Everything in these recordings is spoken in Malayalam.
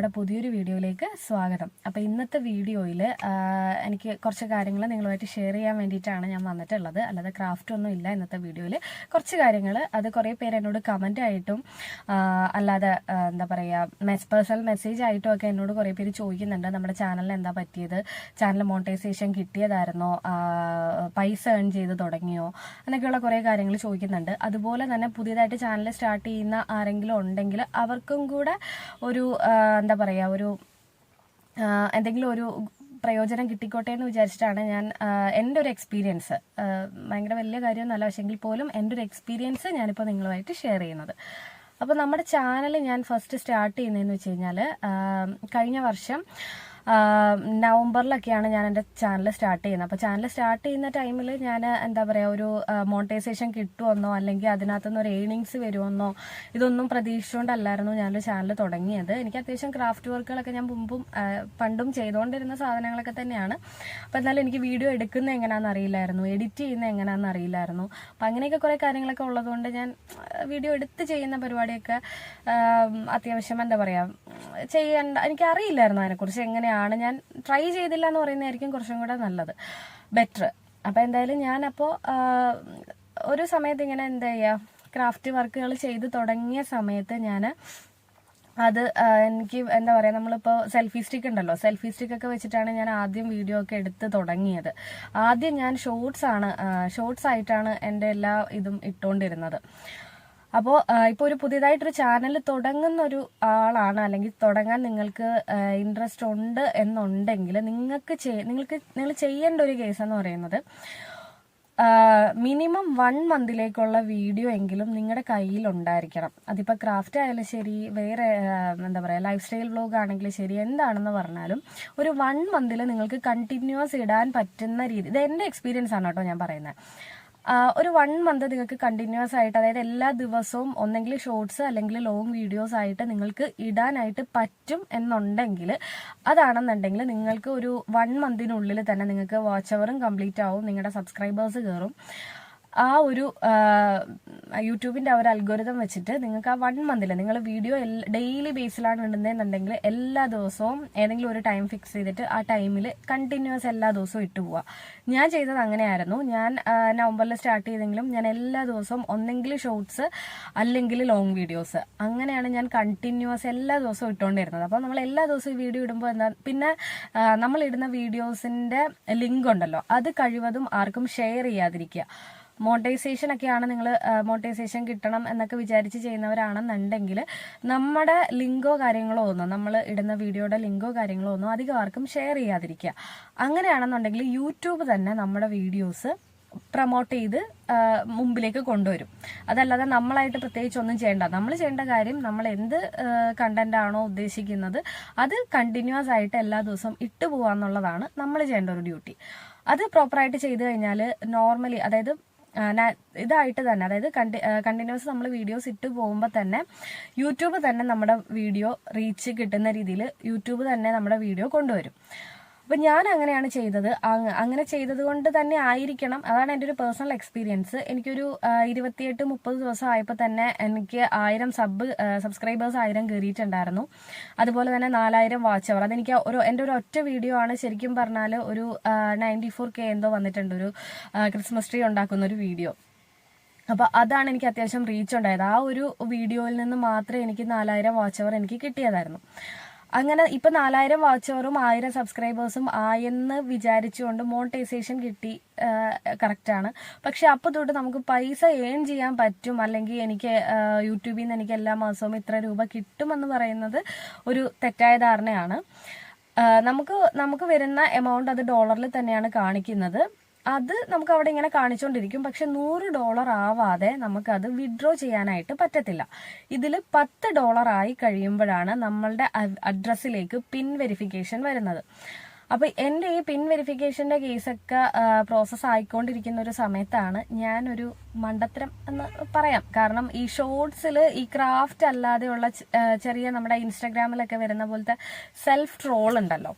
നമ്മുടെ പുതിയൊരു വീഡിയോയിലേക്ക് സ്വാഗതം. അപ്പോൾ ഇന്നത്തെ വീഡിയോയിൽ എനിക്ക് കുറച്ച് കാര്യങ്ങൾ നിങ്ങളുമായിട്ട് ഷെയർ ചെയ്യാൻ വേണ്ടിയിട്ടാണ് ഞാൻ വന്നിട്ടുള്ളത്. അല്ലാതെ ക്രാഫ്റ്റ് ഒന്നും ഇല്ല ഇന്നത്തെ വീഡിയോയിൽ കുറച്ച് കാര്യങ്ങൾ അത് കുറേ പേര് എന്നോട് കമന്റ് ആയിട്ടും അല്ലാതെ എന്താ പറയുക മെസ് പേഴ്സണൽ മെസ്സേജ് ആയിട്ടും ഒക്കെ എന്നോട് കുറേ പേര് ചോദിക്കുന്നുണ്ട്. നമ്മുടെ ചാനലിന് എന്താ പറ്റിയത്? ചാനൽ മോണിറ്റൈസേഷൻ കിട്ടിയതായിരുന്നോ? പൈസ ഏൺ ചെയ്ത് തുടങ്ങിയോ? എന്നൊക്കെയുള്ള കുറേ കാര്യങ്ങൾ ചോദിക്കുന്നുണ്ട്. അതുപോലെ തന്നെ പുതിയതായിട്ട് ചാനൽ സ്റ്റാർട്ട് ചെയ്യുന്ന ആരെങ്കിലും ഉണ്ടെങ്കിൽ അവർക്കും കൂടെ ഒരു എന്താ പറയുക ഒരു എന്തെങ്കിലും ഒരു പ്രയോജനം കിട്ടിക്കോട്ടെ എന്ന് വിചാരിച്ചിട്ടാണ് ഞാൻ എന്റെ ഒരു എക്സ്പീരിയൻസ് ഭയങ്കര വലിയ കാര്യമൊന്നുമല്ല പക്ഷേ എങ്കിൽ പോലും എന്റെ ഒരു എക്സ്പീരിയൻസ് ഞാനിപ്പോൾ നിങ്ങളുമായിട്ട് ഷെയർ ചെയ്യുന്നത്. അപ്പോൾ നമ്മുടെ ചാനൽ ഞാൻ ഫസ്റ്റ് സ്റ്റാർട്ട് ചെയ്യുന്നതെന്ന് വെച്ച് കഴിഞ്ഞാൽ കഴിഞ്ഞ വർഷം നവംബറിലൊക്കെയാണ് ഞാൻ എന്റെ ചാനൽ സ്റ്റാർട്ട് ചെയ്യുന്നത്. അപ്പോൾ ചാനൽ സ്റ്റാർട്ട് ചെയ്യുന്ന ടൈമിൽ ഞാൻ എന്താ പറയുക ഒരു മോണിറ്റൈസേഷൻ കിട്ടുമെന്നോ അല്ലെങ്കിൽ അതിനകത്തുനിന്ന് ഒരു ഏണിങ്സ് വരുമെന്നോ ഇതൊന്നും പ്രതീക്ഷിച്ചുകൊണ്ടല്ലായിരുന്നു ഞാനൊരു ചാനൽ തുടങ്ങിയത്. എനിക്ക് അത്യാവശ്യം ക്രാഫ്റ്റ് വർക്കുകളൊക്കെ ഞാൻ മുമ്പും പണ്ടും ചെയ്തുകൊണ്ടിരുന്ന സാധനങ്ങളൊക്കെ തന്നെയാണ്. അപ്പോൾ എന്നാലും എനിക്ക് വീഡിയോ എടുക്കുന്ന എങ്ങനെയാണെന്ന് അറിയില്ലായിരുന്നു. എഡിറ്റ് ചെയ്യുന്ന എങ്ങനെയാണെന്ന് അറിയില്ലായിരുന്നു. അപ്പം അങ്ങനെയൊക്കെ കുറേ കാര്യങ്ങളൊക്കെ ഉള്ളതുകൊണ്ട് ഞാൻ വീഡിയോ എടുത്ത് ചെയ്യുന്ന പരിപാടിയൊക്കെ അത്യാവശ്യം എന്താ പറയുക ചെയ്യേണ്ട എനിക്ക് അറിയില്ലായിരുന്നു അതിനെക്കുറിച്ച് എങ്ങനെയാണ് ഞാൻ ട്രൈ ചെയ്തില്ല എന്ന് പറയുന്നതായിരിക്കും കുറച്ചും കൂടെ നല്ലത്. ബെറ്റർ അപ്പോൾ എന്തായാലും ഞാനപ്പോൾ ഒരു സമയത്ത് ഇങ്ങനെ എന്താ ചെയ്യുക ക്രാഫ്റ്റ് വർക്കുകൾ ചെയ്ത് തുടങ്ങിയ സമയത്ത് ഞാൻ അത് എനിക്ക് എന്താ പറയുക നമ്മളിപ്പോൾ സെൽഫി സ്റ്റിക്ക് ഉണ്ടല്ലോ. സെൽഫി സ്റ്റിക്ക് ഒക്കെ വെച്ചിട്ടാണ് ഞാൻ ആദ്യം വീഡിയോ ഒക്കെ എടുത്ത് തുടങ്ങിയത്. ആദ്യം ഞാൻ ഷോർട്സ് ആണ് ഷോർട്സ് ആയിട്ടാണ് എന്റെ എല്ലാ ഇതും ഇട്ടുകൊണ്ടിരുന്നത് അപ്പോൾ ഇപ്പോൾ ഒരു പുതിയതായിട്ടൊരു ചാനൽ തുടങ്ങുന്ന ഒരു ആളാണ്. അല്ലെങ്കിൽ തുടങ്ങാൻ നിങ്ങൾക്ക് ഇൻട്രസ്റ്റ് ഉണ്ട് എന്നുണ്ടെങ്കിൽ നിങ്ങൾക്ക് നിങ്ങൾക്ക് നിങ്ങൾ ചെയ്യേണ്ട ഒരു കേസ് എന്ന് പറയുന്നത് മിനിമം വൺ മന്തിലേക്കുള്ള വീഡിയോ എങ്കിലും നിങ്ങളുടെ കയ്യിൽ ഉണ്ടായിരിക്കണം അതിപ്പോൾ ക്രാഫ്റ്റ് ആയാലും ശരി വേറെ എന്താ പറയുക ലൈഫ് സ്റ്റൈൽ വ്ലോഗ് ആണെങ്കിലും ശരി എന്താണെന്ന് പറഞ്ഞാലും ഒരു വൺ മന്തിൽ നിങ്ങൾക്ക് കണ്ടിന്യൂസ് ഇടാൻ പറ്റുന്ന രീതി ഇത് എന്റെ എക്സ്പീരിയൻസ് ആണ് കേട്ടോ ഞാൻ പറയുന്നത് ഒരു വൺ മന്ത് നിങ്ങൾക്ക് കണ്ടിന്യൂസ് ആയിട്ട് അതായത് എല്ലാ ദിവസവും ഒന്നെങ്കിൽ ഷോർട്സ് അല്ലെങ്കിൽ ലോങ് വീഡിയോസ് ആയിട്ട് നിങ്ങൾക്ക് ഇടാനായിട്ട് പറ്റും എന്നുണ്ടെങ്കിൽ അതാണെന്നുണ്ടെങ്കിൽ നിങ്ങൾക്ക് ഒരു വൺ മന്തിനുള്ളിൽ തന്നെ നിങ്ങൾക്ക് വാച്ച് അവറും കംപ്ലീറ്റ് ആവും നിങ്ങളുടെ സബ്സ്ക്രൈബേഴ്സ് കയറും ആ ഒരു യൂട്യൂബിന്റെ ആ ഒരു അൽഗോരിതം വെച്ചിട്ട് നിങ്ങൾക്ക് ആ വൺ മന്തിൽ നിങ്ങൾ വീഡിയോ ഡെയിലി ബേസിലാണ് ഇടുന്നതെന്നുണ്ടെങ്കിൽ എല്ലാ ദിവസവും ഏതെങ്കിലും ഒരു ടൈം ഫിക്സ് ചെയ്തിട്ട് ആ ടൈമിൽ കണ്ടിന്യൂസ് എല്ലാ ദിവസവും ഇട്ട് പോവുക. ഞാൻ ചെയ്തത് അങ്ങനെയായിരുന്നു. ഞാൻ നവംബറിൽ സ്റ്റാർട്ട് ചെയ്തെങ്കിലും ഞാൻ എല്ലാ ദിവസവും ഒന്നെങ്കിൽ ഷോർട്സ് അല്ലെങ്കിൽ ലോങ് വീഡിയോസ് അങ്ങനെയാണ് ഞാൻ കണ്ടിന്യൂസ് എല്ലാ ദിവസവും ഇട്ടുകൊണ്ടിരുന്നത് അപ്പോൾ നമ്മൾ എല്ലാ ദിവസവും വീഡിയോ ഇടുമ്പോൾ എന്താ പിന്നെ നമ്മൾ ഇടുന്ന വീഡിയോസിന്റെ ലിങ്ക് ഉണ്ടല്ലോ അത് കഴിവതും ആർക്കും ഷെയർ ചെയ്യാതിരിക്കുക. മോണിറ്റൈസേഷൻ ഒക്കെയാണ് നിങ്ങൾ മോണിറ്റൈസേഷൻ കിട്ടണം എന്നൊക്കെ വിചാരിച്ച് ചെയ്യുന്നവരാണെന്നുണ്ടെങ്കിൽ നമ്മുടെ ലിങ്കോ കാര്യങ്ങളോ ഒന്നും നമ്മൾ ഇടുന്ന വീഡിയോയുടെ ലിങ്കോ കാര്യങ്ങളോ ഒന്നും അധികം ആർക്കും ഷെയർ ചെയ്യാതിരിക്കുക. അങ്ങനെയാണെന്നുണ്ടെങ്കിൽ യൂട്യൂബ് തന്നെ നമ്മുടെ വീഡിയോസ് പ്രൊമോട്ട് ചെയ്ത് മുമ്പിലേക്ക് കൊണ്ടുവരും. അതല്ലാതെ നമ്മളായിട്ട് പ്രത്യേകിച്ച് ഒന്നും ചെയ്യേണ്ട. നമ്മൾ ചെയ്യേണ്ട കാര്യം നമ്മൾ എന്ത് കണ്ടന്റ് ആണോ ഉദ്ദേശിക്കുന്നത് അത് കണ്ടിന്യൂസ് ആയിട്ട് എല്ലാ ദിവസവും ഇട്ടു പോവാന്നുള്ളതാണ് നമ്മൾ ചെയ്യേണ്ട ഒരു ഡ്യൂട്ടി അത് പ്രോപ്പറായിട്ട് ചെയ്തു കഴിഞ്ഞാൽ നോർമലി അതായത് ഇതായിട്ട് തന്നെ അതായത് കണ്ടിന്യൂസ് നമ്മൾ വീഡിയോസ് ഇട്ട് പോകുമ്പോൾ തന്നെ യൂട്യൂബ് തന്നെ നമ്മുടെ വീഡിയോ റീച്ച് കിട്ടുന്ന രീതിയിൽ യൂട്യൂബ് തന്നെ നമ്മുടെ വീഡിയോ കൊണ്ടുവരും. അപ്പൊ ഞാൻ അങ്ങനെയാണ് ചെയ്തത് അങ്ങനെ ചെയ്തത് കൊണ്ട് തന്നെ ആയിരിക്കണം. അതാണ് എന്റെ ഒരു പേഴ്സണൽ എക്സ്പീരിയൻസ് എനിക്കൊരു ഇരുപത്തിയെട്ട് മുപ്പത് ദിവസം ആയപ്പോൾ തന്നെ എനിക്ക് ആയിരം സബ് സബ്സ്ക്രൈബേഴ്സ് ആയിരം കയറിയിട്ടുണ്ടായിരുന്നു അതുപോലെ തന്നെ നാലായിരം വാച്ച് അവർ അതെനിക്ക് ഒരു എന്റെ ഒരു ഒറ്റ വീഡിയോ ആണ് ശരിക്കും പറഞ്ഞാൽ ഒരു നയന്റി ഫോർ കെ എന്തോ വന്നിട്ടുണ്ട്. ഒരു ക്രിസ്മസ് ട്രീ ഉണ്ടാക്കുന്ന ഒരു വീഡിയോ അപ്പൊ അതാണ് എനിക്ക് അത്യാവശ്യം റീച്ച് ഉണ്ടായത്. ആ ഒരു വീഡിയോയിൽ നിന്ന് മാത്രമേ എനിക്ക് നാലായിരം വാച്ച് അവർ എനിക്ക് കിട്ടിയതായിരുന്നു. അങ്ങനെ ഇപ്പൊ നാലായിരം വാച്ചവറും ആയിരം സബ്സ്ക്രൈബേഴ്സും ആയെന്ന് വിചാരിച്ചുകൊണ്ട് മോണിറ്റൈസേഷൻ കിട്ടി കറക്റ്റ് ആണ്. പക്ഷെ അപ്പൊ തൊട്ട് നമുക്ക് പൈസ ഏൺ ചെയ്യാൻ പറ്റും. അല്ലെങ്കിൽ എനിക്ക് യൂട്യൂബിൽ നിന്ന് എനിക്ക് എല്ലാ മാസവും ഇത്ര രൂപ കിട്ടുമെന്ന് പറയുന്നത് ഒരു തെറ്റായ ധാരണയാണ്. നമുക്ക് നമുക്ക് വരുന്ന എമൗണ്ട് അത് ഡോളറിൽ തന്നെയാണ് കാണിക്കുന്നത്. അത് നമുക്ക് അവിടെ ഇങ്ങനെ കാണിച്ചുകൊണ്ടിരിക്കും പക്ഷെ നൂറ് ഡോളർ ആവാതെ നമുക്കത് വിഡ്രോ ചെയ്യാനായിട്ട് പറ്റത്തില്ല. ഇതിൽ പത്ത് ഡോളർ ആയി കഴിയുമ്പോഴാണ് നമ്മളുടെ അഡ്രസ്സിലേക്ക് പിൻ വെരിഫിക്കേഷൻ വരുന്നത്. അപ്പൊ എന്റെ ഈ പിൻ വെരിഫിക്കേഷന്റെ കേസൊക്കെ പ്രോസസ് ആയിക്കൊണ്ടിരിക്കുന്ന ഒരു സമയത്താണ് ഞാനൊരു മണ്ടത്തരം എന്ന് പറയാം. കാരണം ഈ ഷോർട്സിൽ ഈ ക്രാഫ്റ്റ് അല്ലാതെയുള്ള ചെറിയ നമ്മുടെ ഇൻസ്റ്റാഗ്രാമിലൊക്കെ വരുന്ന പോലത്തെ സെൽഫ് ട്രോൾ ഉണ്ടല്ലോ.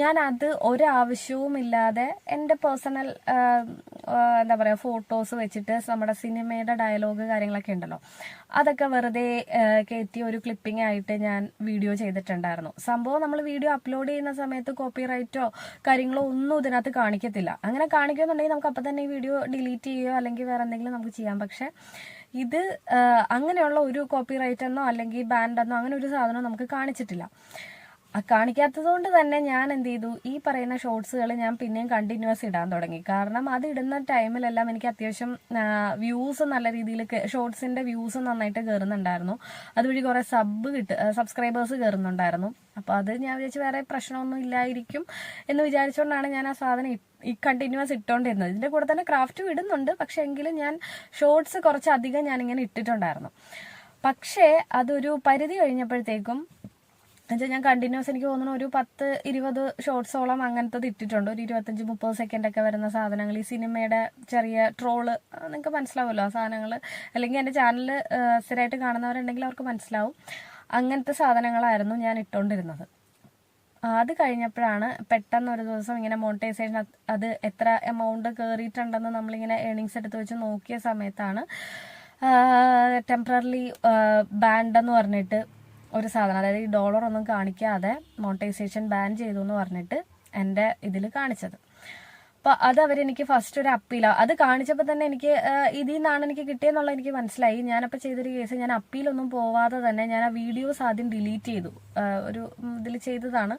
ഞാൻ അത് ഒരാവശ്യവും ഇല്ലാതെ എന്റെ പേഴ്സണൽ എന്താ പറയുക ഫോട്ടോസ് വെച്ചിട്ട് നമ്മുടെ സിനിമയുടെ ഡയലോഗ് കാര്യങ്ങളൊക്കെ ഉണ്ടല്ലോ. അതൊക്കെ വെറുതെ കയറ്റി ഒരു ക്ലിപ്പിംഗ് ആയിട്ട് ഞാൻ വീഡിയോ ചെയ്തിട്ടുണ്ടായിരുന്നു. സംഭവം നമ്മൾ വീഡിയോ അപ്ലോഡ് ചെയ്യുന്ന സമയത്ത് കോപ്പിറൈറ്റോ കാര്യങ്ങളോ ഒന്നും ഇതിനകത്ത് കാണിക്കത്തില്ല. അങ്ങനെ കാണിക്കുന്നുണ്ടെങ്കിൽ നമുക്ക് അപ്പം തന്നെ ഈ വീഡിയോ ഡിലീറ്റ് ചെയ്യുകയോ അല്ലെങ്കിൽ വേറെ എന്തെങ്കിലും നമുക്ക് ചെയ്യാം. പക്ഷെ ഇത് അങ്ങനെയുള്ള ഒരു കോപ്പിറൈറ്റ് എന്നോ അല്ലെങ്കിൽ ബാൻഡെന്നോ അങ്ങനെ ഒരു സാധനം നമുക്ക് കാണിച്ചിട്ടില്ല. കാണിക്കാത്തത് കൊണ്ട് തന്നെ ഞാൻ എന്ത് ചെയ്തു? ഈ പറയുന്ന ഷോർട്സുകൾ ഞാൻ പിന്നെയും കണ്ടിന്യൂസ് ഇടാൻ തുടങ്ങി. കാരണം അത് ഇടുന്ന ടൈമിലെല്ലാം എനിക്ക് അത്യാവശ്യം വ്യൂസ് നല്ല രീതിയിൽ ഷോർട്സിന്റെ വ്യൂസ് നന്നായിട്ട് കയറുന്നുണ്ടായിരുന്നു അതുവഴി കുറെ സബ് കിട്ട സബ്സ്ക്രൈബേഴ്സ് കയറുന്നുണ്ടായിരുന്നു അപ്പോൾ അത് ഞാൻ വിചാരിച്ചു വേറെ പ്രശ്നമൊന്നും ഇല്ലായിരിക്കും എന്ന് വിചാരിച്ചുകൊണ്ടാണ് ഞാൻ ആ സാധനം ഈ കണ്ടിന്യൂസ് ഇട്ടുകൊണ്ടിരുന്നത് ഇതിന്റെ കൂടെ തന്നെ ക്രാഫ്റ്റും ഇടുന്നുണ്ട്. പക്ഷെ എങ്കിലും ഞാൻ ഷോർട്സ് കുറച്ചധികം ഞാനിങ്ങനെ ഇട്ടിട്ടുണ്ടായിരുന്നു. പക്ഷേ അതൊരു പരിധി കഴിഞ്ഞപ്പോഴത്തേക്കും എന്നുവെച്ചാൽ ഞാൻ കണ്ടിന്യൂസ് എനിക്ക് തോന്നുന്നു ഒരു പത്ത് ഇരുപത് ഷോർട്സോളം അങ്ങനത്തെ ഇട്ടിട്ടുണ്ട്. ഒരു ഇരുപത്തഞ്ച് മുപ്പത് സെക്കൻഡ് ഒക്കെ വരുന്ന സാധനങ്ങൾ. ഈ സിനിമയുടെ ചെറിയ ട്രോൾ നിങ്ങൾക്ക് മനസ്സിലാവുമല്ലോ ആ സാധനങ്ങൾ അല്ലെങ്കിൽ എന്റെ ചാനൽ സ്ഥിരമായിട്ട് കാണുന്നവരുണ്ടെങ്കിൽ അവർക്ക് മനസ്സിലാവും. അങ്ങനത്തെ സാധനങ്ങളായിരുന്നു ഞാൻ ഇട്ടുകൊണ്ടിരുന്നത് അത് കഴിഞ്ഞപ്പോഴാണ് പെട്ടെന്ന് ഒരു ദിവസം ഇങ്ങനെ മോണിറ്റൈസേഷൻ അത് എത്ര എമൗണ്ട് കയറിയിട്ടുണ്ടെന്ന് നമ്മളിങ്ങനെ ഏണിങ്സ് എടുത്ത് വെച്ച് നോക്കിയ സമയത്താണ് ടെമ്പററി ബാൻഡ് എന്ന് പറഞ്ഞിട്ട് ഒരു സാധനം. അതായത് ഈ ഡോളർ ഒന്നും കാണിക്കാതെ മോണിറ്റൈസേഷൻ ബാൻ ചെയ്തു എന്ന് പറഞ്ഞിട്ട് എന്റെ ഇതിൽ കാണിച്ചത്. അപ്പോൾ അത് അവരെനിക്ക് ഫസ്റ്റ് ഒരു അപ്പീല അത് കാണിച്ചപ്പോൾ തന്നെ എനിക്ക് ഇതിൽ നിന്നാണ് എനിക്ക് കിട്ടിയെന്നുള്ള എനിക്ക് മനസ്സിലായി. ഞാനപ്പോൾ ചെയ്തൊരു കേസ് ഞാൻ അപ്പീലൊന്നും പോവാതെ തന്നെ ഞാൻ ആ വീഡിയോസ് ആദ്യം ഡിലീറ്റ് ചെയ്തു. ഒരു ഇതിൽ ചെയ്തതാണ്.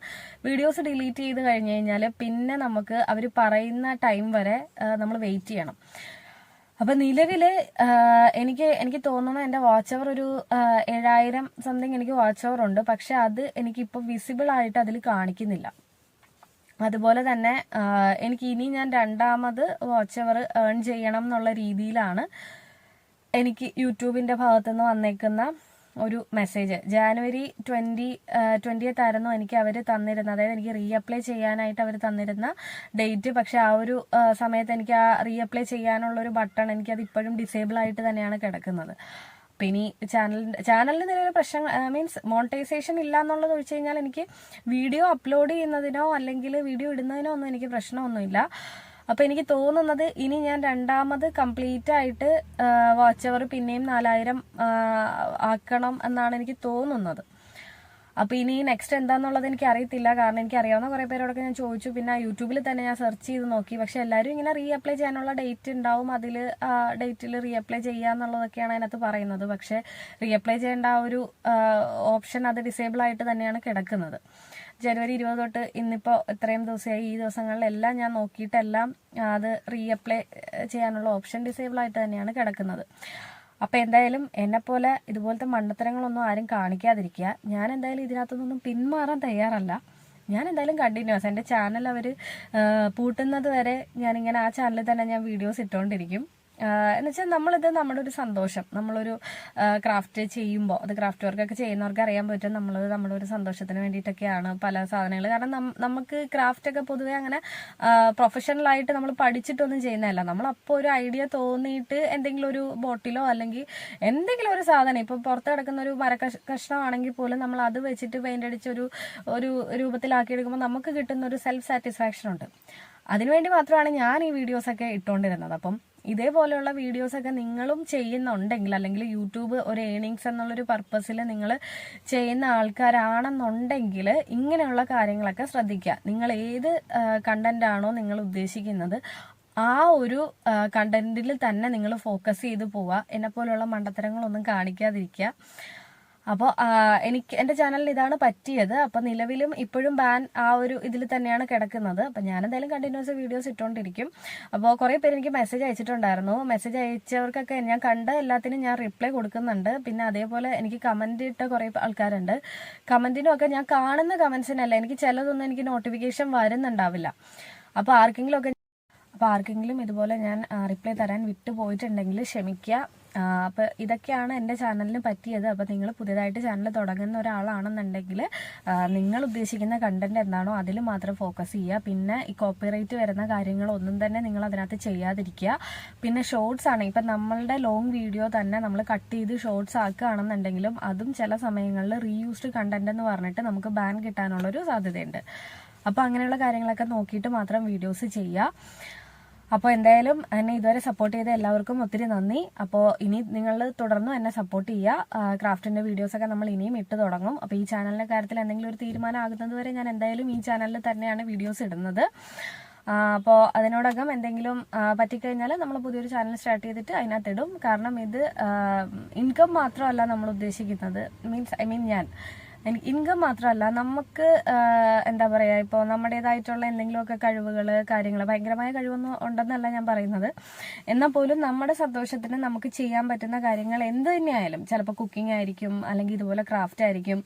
വീഡിയോസ് ഡിലീറ്റ് ചെയ്ത് കഴിഞ്ഞ് കഴിഞ്ഞാൽ പിന്നെ നമുക്ക് അവർ പറയുന്ന ടൈം വരെ നമ്മൾ വെയിറ്റ് ചെയ്യണം. അപ്പൊ നിലവിൽ എനിക്ക് എനിക്ക് തോന്നുന്നു എന്റെ വാച്ച് അവർ ഒരു ഏഴായിരം സംതിങ് എനിക്ക് വാച്ച് അവർ ഉണ്ട്. പക്ഷെ അത് എനിക്ക് എനിക്കിപ്പോൾ വിസിബിൾ ആയിട്ട് അതിൽ കാണിക്കുന്നില്ല. അതുപോലെ തന്നെ എനിക്ക് ഇനി ഞാൻ രണ്ടാമത് വാച്ച് അവർ ഏൺ ചെയ്യണം എന്നുള്ള രീതിയിലാണ് എനിക്ക് യൂട്യൂബിന്റെ ഭാഗത്തുനിന്ന് വന്നേക്കുന്ന ഒരു മെസ്സേജ് ജാനുവരി ട്വന്റി ട്വന്റിയത്ത് ആയിരുന്നു എനിക്ക് അവർ തന്നിരുന്നത്. അതായത് എനിക്ക് റീഅപ്ലൈ ചെയ്യാനായിട്ട് അവർ തന്നിരുന്ന ഡേറ്റ് പക്ഷെ ആ ഒരു സമയത്ത് എനിക്ക് ആ റീഅപ്ലൈ ചെയ്യാനുള്ള ഒരു ബട്ടൺ എനിക്കത് ഇപ്പോഴും ഡിസേബിൾ ആയിട്ട് തന്നെയാണ് കിടക്കുന്നത്. അപ്പം ഇനി ചാനലിന്റെ ചാനലിന് നിലവിലെ പ്രശ്നം മീൻസ് മോണിറ്റൈസേഷൻ ഇല്ല എന്നുള്ളത് ഒഴിച്ചു കഴിഞ്ഞാൽ എനിക്ക് വീഡിയോ അപ്ലോഡ് ചെയ്യുന്നതിനോ അല്ലെങ്കിൽ വീഡിയോ ഇടുന്നതിനോ ഒന്നും എനിക്ക് പ്രശ്നമൊന്നുമില്ല. അപ്പോൾ എനിക്ക് തോന്നുന്നത് ഇനി ഞാൻ രണ്ടാമത് കംപ്ലീറ്റ് ആയിട്ട് വാച്ച് അവർ പിന്നെയും നാലായിരം ആക്കണം എന്നാണ് എനിക്ക് തോന്നുന്നത്. അപ്പോൾ ഇനി നെക്സ്റ്റ് എന്താണെന്നുള്ളത് എനിക്ക് അറിയത്തില്ല. കാരണം എനിക്ക് അറിയാവുന്ന കുറേ പേരോടൊക്കെ ഞാൻ ചോദിച്ചു. പിന്നെ യൂട്യൂബിൽ തന്നെ ഞാൻ സെർച്ച് ചെയ്ത് നോക്കി. പക്ഷെ എല്ലാവരും ഇങ്ങനെ റീ അപ്ലൈ ചെയ്യാനുള്ള ഡേറ്റ് ഉണ്ടാവും. അതിൽ ഡേറ്റിൽ റീ അപ്ലൈ ചെയ്യുക എന്നുള്ളതൊക്കെയാണ് അതിനകത്ത് പറയുന്നത്. പക്ഷേ റീ അപ്ലൈ ചെയ്യേണ്ട ആ ഒരു ഓപ്ഷൻ അത് ഡിസേബിൾ ആയിട്ട് തന്നെയാണ് കിടക്കുന്നത്. ജനുവരി ഇരുപത് തൊട്ട് ഇന്നിപ്പോൾ ഇത്രയും ദിവസമായി ഈ ദിവസങ്ങളിലെല്ലാം ഞാൻ നോക്കിയിട്ടെല്ലാം അത് റീഅപ്ലൈ ചെയ്യാനുള്ള ഓപ്ഷൻ ഡിസേബിൾ ആയിട്ട് തന്നെയാണ് കിടക്കുന്നത്. അപ്പോൾ എന്തായാലും എന്നെപ്പോലെ പോലെ ഇതുപോലത്തെ മണ്ടത്തരങ്ങളൊന്നും ആരും കാണിക്കാതിരിക്കുക. ഞാൻ എന്തായാലും ഇതിനകത്തുനിന്നൊന്നും പിന്മാറാൻ തയ്യാറല്ല. ഞാൻ എന്തായാലും കണ്ടിന്യൂസ് എന്റെ ചാനൽ അവർ പൂട്ടുന്നത് വരെ ഞാനിങ്ങനെ ആ ചാനലിൽ തന്നെ ഞാൻ വീഡിയോസ് ഇട്ടുകൊണ്ടിരിക്കും എന്നുവെച്ചാൽ നമ്മളിത് നമ്മുടെ ഒരു സന്തോഷം. നമ്മളൊരു ക്രാഫ്റ്റ് ചെയ്യുമ്പോൾ അത് ക്രാഫ്റ്റ് വർക്കൊക്കെ ചെയ്യുന്നവർക്ക് അറിയാൻ പറ്റും നമ്മൾ നമ്മുടെ ഒരു സന്തോഷത്തിന് വേണ്ടിയിട്ടൊക്കെയാണ് പല സാധനങ്ങൾ കാരണം നമുക്ക് ക്രാഫ്റ്റ് ഒക്കെ പൊതുവേ അങ്ങനെ പ്രൊഫഷണലായിട്ട് നമ്മൾ പഠിച്ചിട്ടൊന്നും ചെയ്യുന്നതല്ല. നമ്മൾ അപ്പോൾ ഒരു ഐഡിയ തോന്നിയിട്ട് എന്തെങ്കിലും ഒരു ബോട്ടിലോ അല്ലെങ്കിൽ എന്തെങ്കിലും ഒരു സാധനം ഇപ്പോൾ പുറത്ത് കിടക്കുന്ന ഒരു മര കഷ്ണമാണെങ്കിൽ പോലും നമ്മൾ അത് വെച്ചിട്ട് പെയിന്റ് അടിച്ച് ഒരു ഒരു രൂപത്തിലാക്കി എടുക്കുമ്പോൾ നമുക്ക് കിട്ടുന്ന ഒരു സെൽഫ് സാറ്റിസ്ഫാക്ഷൻ ഉണ്ട്. അതിനുവേണ്ടി മാത്രമാണ് ഞാൻ ഈ വീഡിയോസൊക്കെ ഇട്ടുകൊണ്ടിരുന്നത് അപ്പം ഇതേപോലെയുള്ള വീഡിയോസൊക്കെ നിങ്ങളും ചെയ്യുന്നുണ്ടെങ്കിൽ അല്ലെങ്കിൽ യൂട്യൂബ് ഒരു ഏണിങ്സ് എന്നുള്ളൊരു പർപ്പസിൽ നിങ്ങൾ ചെയ്യുന്ന ആൾക്കാരാണെന്നുണ്ടെങ്കിൽ ഇങ്ങനെയുള്ള കാര്യങ്ങളൊക്കെ ശ്രദ്ധിക്കുക. നിങ്ങൾ ഏത് കണ്ടന്റ് ആണോ നിങ്ങൾ ഉദ്ദേശിക്കുന്നത് ആ ഒരു കണ്ടന്റിൽ തന്നെ നിങ്ങൾ ഫോക്കസ് ചെയ്ത് പോവുക. എന്നെ പോലുള്ള മണ്ടത്തരങ്ങളൊന്നും കാണിക്കാതിരിക്കുക. അപ്പോൾ എനിക്ക് എന്റെ ചാനലിൽ ഇതാണ് പറ്റിയത്. അപ്പോൾ നിലവിലും ഇപ്പോഴും ബാൻ ആ ഒരു ഇതിൽ തന്നെയാണ് കിടക്കുന്നത്. അപ്പോൾ ഞാൻ എന്തായാലും കണ്ടിന്യൂസ് വീഡിയോസ് ഇട്ടുകൊണ്ടിരിക്കും അപ്പോൾ കുറേ പേര് എനിക്ക് മെസ്സേജ് അയച്ചിട്ടുണ്ടായിരുന്നു. മെസ്സേജ് അയച്ചവർക്കൊക്കെ ഞാൻ കണ്ട എല്ലാത്തിനും ഞാൻ റിപ്ലൈ കൊടുക്കുന്നുണ്ട്. പിന്നെ അതേപോലെ എനിക്ക് കമന്റ് ഇട്ട കുറേ ആൾക്കാരുണ്ട്. കമന്റിനും ഒക്കെ ഞാൻ കാണുന്ന കമൻസിനല്ല എനിക്ക് ചിലതൊന്നും എനിക്ക് നോട്ടിഫിക്കേഷൻ വരുന്നുണ്ടാവില്ല. അപ്പോൾ ആർക്കെങ്കിലുമൊക്കെ അപ്പോൾ ആർക്കെങ്കിലും ഇതുപോലെ ഞാൻ റിപ്ലൈ തരാൻ വിട്ടു പോയിട്ടുണ്ടെങ്കിൽ ക്ഷമിക്കുക അപ്പോൾ ഇതൊക്കെയാണ് എന്റെ ചാനലിന് പറ്റിയത്. അപ്പോൾ നിങ്ങൾ പുതിയതായിട്ട് ചാനൽ തുടങ്ങുന്ന ഒരാളാണെന്നുണ്ടെങ്കിൽ നിങ്ങൾ ഉദ്ദേശിക്കുന്ന കണ്ടന്റ് എന്താണോ അതിൽ മാത്രം ഫോക്കസ് ചെയ്യുക. പിന്നെ ഈ കോപ്പിറൈറ്റ് വരുന്ന കാര്യങ്ങളൊന്നും തന്നെ നിങ്ങൾ അതിനകത്ത് ചെയ്യാതിരിക്കുക. പിന്നെ ഷോർട്സ് ആണ്. ഇപ്പം നമ്മളുടെ ലോങ് വീഡിയോ തന്നെ നമ്മൾ കട്ട് ചെയ്ത് ഷോർട്സ് ആക്കുകയാണെന്നുണ്ടെങ്കിലും അതും ചില സമയങ്ങളിൽ റീയൂസ്ഡ് കണ്ടന്റ് എന്ന് പറഞ്ഞിട്ട് നമുക്ക് ബാൻ കിട്ടാനുള്ളൊരു സാധ്യതയുണ്ട്. അപ്പോൾ അങ്ങനെയുള്ള കാര്യങ്ങളൊക്കെ നോക്കിയിട്ട് മാത്രം വീഡിയോസ് ചെയ്യുക. അപ്പോൾ എന്തായാലും എന്നെ ഇതുവരെ സപ്പോർട്ട് ചെയ്ത എല്ലാവർക്കും ഒത്തിരി നന്ദി. അപ്പോൾ ഇനി നിങ്ങൾ തുടർന്നും എന്നെ സപ്പോർട്ട് ചെയ്യുക. ക്രാഫ്റ്റിന്റെ വീഡിയോസൊക്കെ നമ്മൾ ഇനിയും ഇട്ട് തുടങ്ങും. അപ്പോൾ ഈ ചാനലിന്റെ കാര്യത്തിൽ എന്തെങ്കിലും ഒരു തീരുമാനം ആകുന്നത് വരെ ഞാൻ എന്തായാലും ഈ ചാനലിൽ തന്നെയാണ് വീഡിയോസ് ഇടുന്നത്. അപ്പോൾ അതിനോടകം എന്തെങ്കിലും പറ്റിക്കഴിഞ്ഞാൽ നമ്മൾ പുതിയൊരു ചാനൽ സ്റ്റാർട്ട് ചെയ്തിട്ട് അതിനകത്ത് ഇടും കാരണം ഇത് ഇൻകം മാത്രമല്ല നമ്മൾ ഉദ്ദേശിക്കുന്നത്. മീൻസ് ഐ മീൻ ഞാൻ. ഇൻകം മാത്രമല്ല നമുക്ക് എന്താ പറയുക ഇപ്പോൾ നമ്മുടേതായിട്ടുള്ള എന്തെങ്കിലുമൊക്കെ കഴിവുകൾ കാര്യങ്ങൾ ഭയങ്കരമായ കഴിവൊന്നും ഉണ്ടെന്നല്ല ഞാൻ പറയുന്നത്. എന്നാൽ പോലും നമ്മുടെ സന്തോഷത്തിന് നമുക്ക് ചെയ്യാൻ പറ്റുന്ന കാര്യങ്ങൾ എന്ത് തന്നെയായാലും ചിലപ്പോൾ കുക്കിംഗ് ആയിരിക്കും അല്ലെങ്കിൽ ഇതുപോലെ ക്രാഫ്റ്റ് ആയിരിക്കും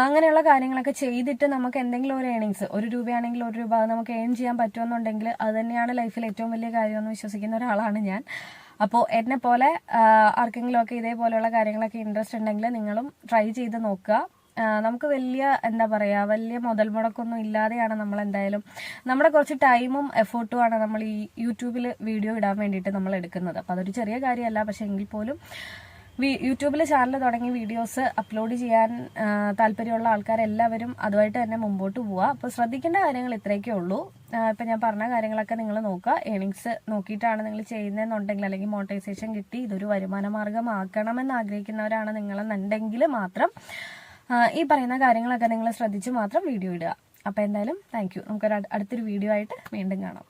അങ്ങനെയുള്ള കാര്യങ്ങളൊക്കെ ചെയ്തിട്ട് നമുക്ക് എന്തെങ്കിലും ഒരു ഏണിങ്സ് ഒരു രൂപയാണെങ്കിൽ ഒരു രൂപ നമുക്ക് ഏൺ ചെയ്യാൻ പറ്റുമെന്നുണ്ടെങ്കിൽ അത് തന്നെയാണ് ലൈഫിൽ ഏറ്റവും വലിയ കാര്യമെന്ന് വിശ്വസിക്കുന്ന ഒരാളാണ് ഞാൻ. അപ്പോൾ എന്നെ പോലെ ആർക്കെങ്കിലുമൊക്കെ ഇതേപോലെയുള്ള കാര്യങ്ങളൊക്കെ ഇൻട്രസ്റ്റ് ഉണ്ടെങ്കിൽ നിങ്ങളും ട്രൈ ചെയ്ത് നോക്കുക. നമുക്ക് വലിയ എന്താ പറയുക വലിയ മുതൽ മുടക്കൊന്നും ഇല്ലാതെയാണ് നമ്മൾ എന്തായാലും നമ്മുടെ കുറച്ച് ടൈമും എഫേർട്ടുമാണ് നമ്മൾ ഈ യൂട്യൂബിൽ വീഡിയോ ഇടാൻ വേണ്ടിയിട്ട് നമ്മൾ എടുക്കുന്നത്. അപ്പോൾ അതൊരു ചെറിയ കാര്യമല്ല പക്ഷേ എങ്കിൽ പോലും യൂട്യൂബിൽ ചാനൽ തുടങ്ങി വീഡിയോസ് അപ്ലോഡ് ചെയ്യാൻ താല്പര്യമുള്ള ആൾക്കാരെല്ലാവരും അതുമായിട്ട് തന്നെ മുമ്പോട്ട് പോവുക. അപ്പോൾ ശ്രദ്ധിക്കേണ്ട കാര്യങ്ങൾ ഇത്രയൊക്കെ ഉള്ളൂ. ഇപ്പം ഞാൻ പറഞ്ഞ കാര്യങ്ങളൊക്കെ നിങ്ങൾ നോക്കുക. ഏണിങ്സ് നോക്കിയിട്ടാണ് നിങ്ങൾ ചെയ്യുന്നതെന്നുണ്ടെങ്കിൽ അല്ലെങ്കിൽ മോണിറ്റൈസേഷൻ കിട്ടി ഇതൊരു വരുമാന മാർഗമാക്കണമെന്ന് ആഗ്രഹിക്കുന്നവരാണ് നിങ്ങളെന്നുണ്ടെങ്കിൽ മാത്രം ഈ പറയുന്ന കാര്യങ്ങളൊക്കെ നിങ്ങൾ ശ്രദ്ധിച്ച് മാത്രം വീഡിയോ ഇടുക. അപ്പോൾ എന്തായാലും താങ്ക് യു നമുക്കൊരു അടുത്തൊരു വീഡിയോ ആയിട്ട് വീണ്ടും കാണാം.